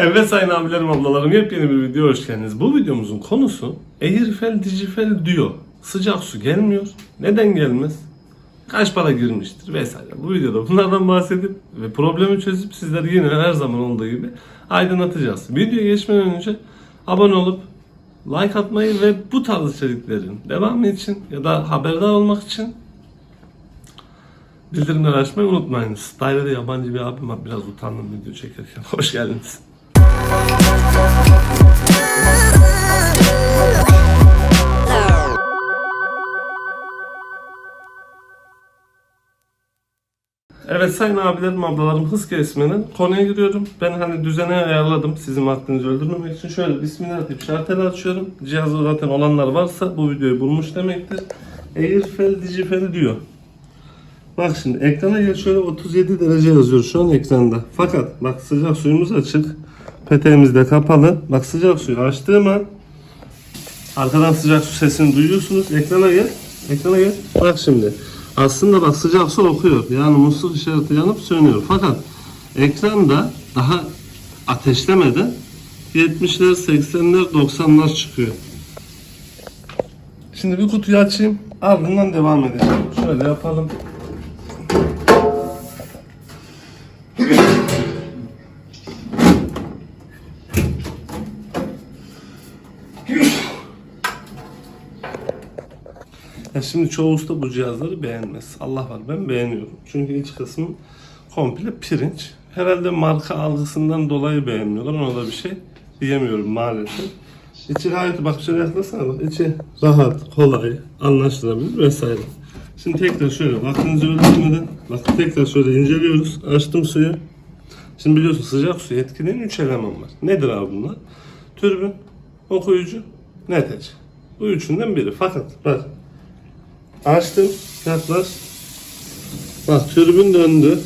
Evet sayın abilerim ablalarım yepyeni bir video hoş geldiniz. Bu videomuzun konusu Airfel Digifel diyor. Sıcak su gelmiyor. Neden gelmez? Kaç para girmiştir vesaire. Bu videoda bunlardan bahsedip ve problemi çözüp sizleri yine her zaman olduğu gibi aydınlatacağız. Videoya geçmeden önce abone olup like atmayı ve bu tarz içeriklerin devamı için ya da haberdar olmak için bildirimleri açmayı unutmayınız. Dairede yabancı bir abim var. Biraz utandım video çekerken. Hoş geldiniz. Evet sayın abilerim ablalarım hız kesmenin konuya giriyorum. Ben hani düzene ayarladım sizin vaktinizi öldürmemek için. Şöyle bismillah deyip açıyorum. Cihazda zaten olanlar varsa bu videoyu bulmuş demektir. Airfel Digifel diyor. Bak şimdi ekrana gel şöyle 37 derece yazıyor şu an ekranda. Fakat bak sıcak suyumuz açık. Peteğimiz de kapalı. Bak sıcak suyu açtığım an arkadan sıcak su sesini duyuyorsunuz. Ekrana gel. Ekrana gel. Bak şimdi. Aslında bak sıcak su okuyor. Yani musluk işareti yanıp sönüyor. Fakat ekranda daha ateşlemeden 70'ler, 80'ler, 90'lar çıkıyor. Şimdi bir kutuyu açayım. Ardından devam edeceğim. Şöyle yapalım. Ya şimdi çoğu usta bu cihazları beğenmez. Allah var ben beğeniyorum. Çünkü iç kısmı komple pirinç. Herhalde marka algısından dolayı beğenmiyorlar. Ona da bir şey diyemiyorum maalesef. İçi gayet bak şöyle yaklasana bak. İçi rahat, kolay, anlaşılabilir vesaire. Şimdi tekrar şöyle vaktinizi öldürmeden bak tekrar şöyle inceliyoruz. Açtım suyu. Şimdi biliyorsun sıcak su etkileyen 3 eleman var. Nedir abi bunlar? Türbün, okuyucu, netec. Bu üçünden biri. Fakat bak Açtım. Yaklaş. Bak türbün döndü.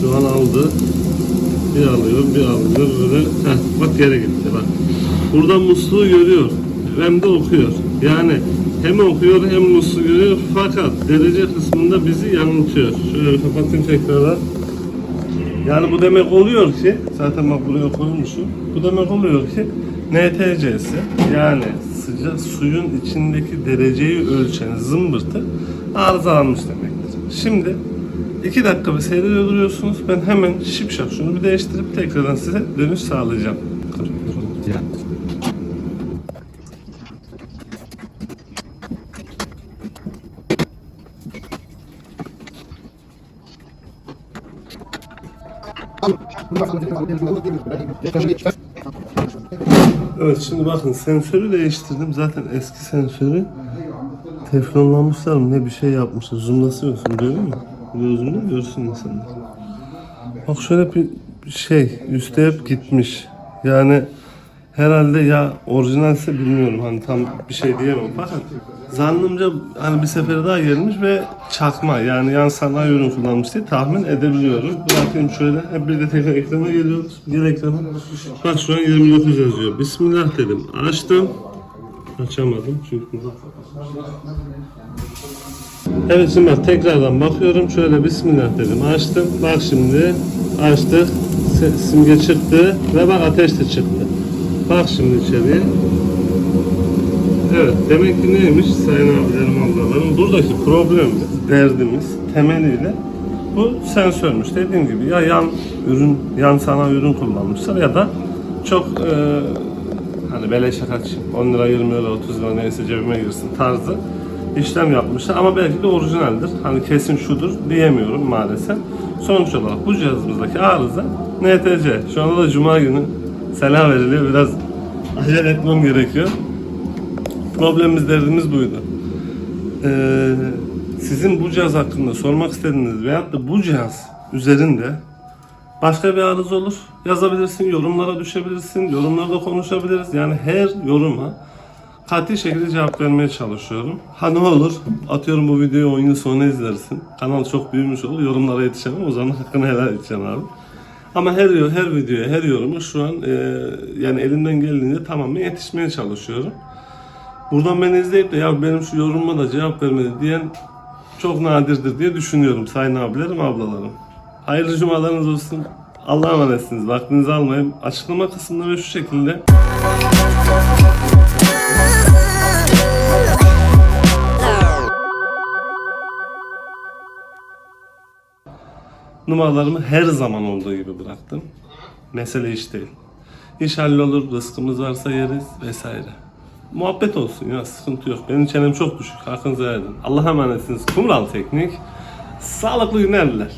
Şu an aldı. Bir alıyor, bir alıyor. Böyle. Heh, bak geri gitti bak. Burada musluğu görüyor. Hem de okuyor. Yani hem okuyor hem musluğu görüyor. Fakat derece kısmında bizi yanıltıyor. Şöyle kapatayım tekrardan. Yani bu demek oluyor ki, zaten bak buraya koymuşum. Bu demek oluyor ki NTC'si yani sıcak suyun içindeki dereceyi ölçen zımbırtı arızalanmış demektir. Şimdi iki dakika bir seyrediyor duruyorsunuz. Ben hemen şipşak şunu bir değiştirip tekrardan size dönüş sağlayacağım. Evet şimdi bakın sensörü değiştirdim. Zaten eski sensörü teflonlamışlar mı ne bir şey yapmışlar. Zoomlasıyorsun görüyor musun? Gözünde görsün insanlar. Bak şöyle bir şey üstte hep gitmiş. Yani herhalde ya orijinalse bilmiyorum hani tam bir şey diyemem fakat zannımca hani bir sefere daha gelmiş ve çakma yani yan sanayi ürün kullanmış diye tahmin edebiliyorum. Bırakayım şöyle hep bir de tekrar ekrana geliyoruz. Gel ekrana. Bak şu an 29 yazıyor. Bismillah dedim. Açtım. Açamadım çünkü. Evet şimdi bak tekrardan bakıyorum. Şöyle Bismillah dedim. Açtım. Bak şimdi açtık. Simge çıktı ve bak ateş de çıktı. Bak şimdi içeriye. Evet demek ki neymiş sayın abilerim ablalarım buradaki problemimiz, derdimiz temeliyle bu sensörmüş. Dediğim gibi ya yan ürün, yan sanayi ürün kullanmışlar ya da çok e, hani beleşe kaç 10 lira 20 lira 30 lira neyse cebime girsin tarzı işlem yapmışlar ama belki de orijinaldir. Hani kesin şudur diyemiyorum maalesef. Sonuç olarak bu cihazımızdaki arıza NTC. Şu anda da cuma günü selam veriliyor. Biraz acele etmem gerekiyor. Problemimiz, derdimiz buydu. Ee, sizin bu cihaz hakkında sormak istediğiniz veyahut da bu cihaz üzerinde başka bir arıza olur. Yazabilirsin, yorumlara düşebilirsin, yorumlarda konuşabiliriz. Yani her yoruma katı şekilde cevap vermeye çalışıyorum. Ha ne olur, atıyorum bu videoyu 10 yıl sonra izlersin. Kanal çok büyümüş olur, yorumlara yetişemem. O zaman hakkını helal edeceğim abi. Ama her her videoya, her yoruma şu an e, yani elimden geldiğince tamamen yetişmeye çalışıyorum. Buradan beni izleyip de ya benim şu yorumuma da cevap vermedi diyen çok nadirdir diye düşünüyorum sayın abilerim, ablalarım. Hayırlı cumalarınız olsun. Allah'a emanetsiniz. Vaktinizi almayayım. Açıklama kısmında ve şu şekilde numaralarımı her zaman olduğu gibi bıraktım. Mesele iş değil. İş hallolur, rızkımız varsa yeriz vesaire. Muhabbet olsun ya sıkıntı yok. Benim çenem çok düşük. Hakkınızı edin. Allah'a emanetsiniz. Kumral Teknik. Sağlıklı günler diler.